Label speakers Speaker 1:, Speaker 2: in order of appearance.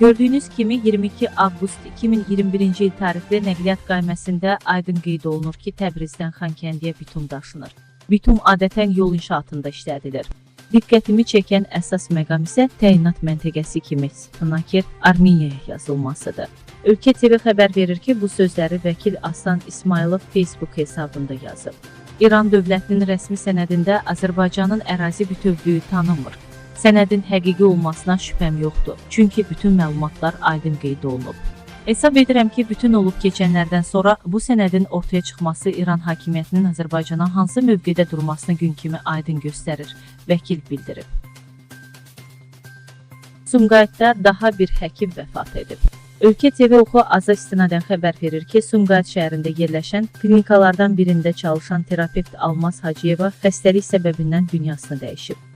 Speaker 1: Gördüyünüz kimi 22 avqust 2021-ci il tarixli nəqliyyat qayməsində aydın qeyd olunur ki, Təbrizdən Xankəndiyə bitum daşınır. Bitum adətən yol inşaatında işlədilir. Diqqətimi çəkən əsas məqam isə təyinat məntəqəsi kimi Stanaker Armeniyaya yazılmasıdır. Ölkə TV xəbər verir ki, bu sözləri vəkil Aslan İsmailov Facebook hesabında yazıb. İran dövlətinin rəsmi sənədində Azərbaycanın ərazi bütövlüyü tanınmır. Sənədin həqiqi olmasına şübhəm yoxdur, çünki bütün məlumatlar aydın qeyd olunub. Hesab edirəm ki, bütün olub keçənlərdən sonra bu sənədin ortaya çıxması İran hakimiyyətinin Azərbaycana hansı mövqedə durmasını gün kimi aydın göstərir, vəkil bildirib. Sumqayıtda daha bir həkim vəfat edib. Ölkə TV oxu Aza istinadən xəbər verir ki, Sumqayıt şəhərində yerləşən klinikalardan birində çalışan terapevt Almaz Hacıyeva xəstəlik səbəbindən dünyasını dəyişib.